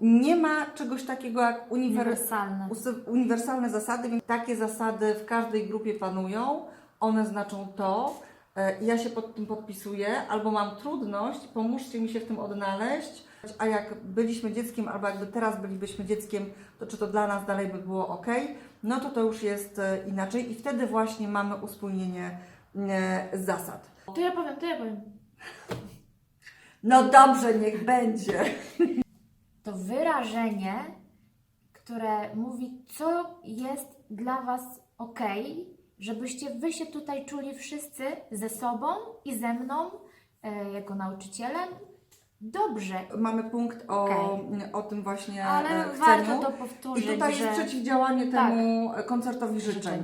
Nie ma czegoś takiego jak uniwer- Uniwersalne. Uniwersalne zasady, więc takie zasady w każdej grupie panują, one znaczą to, e, ja się pod tym podpisuję, albo mam trudność, pomóżcie mi się w tym odnaleźć, a jak byliśmy dzieckiem, albo jakby teraz bylibyśmy dzieckiem, to czy to dla nas dalej by było ok, no to to już jest e, inaczej i wtedy właśnie mamy uspójnienie e, zasad. To ja powiem, to ja powiem. No dobrze, niech będzie. To wyrażenie, które mówi, co jest dla Was ok, żebyście Wy się tutaj czuli wszyscy ze sobą i ze mną, e, jako nauczycielem, dobrze. Mamy punkt o, Okej. o tym właśnie Ale e, chceniu. warto to I powtórzyć, tutaj że... jest przeciwdziałanie Tak. temu koncertowi życzeń.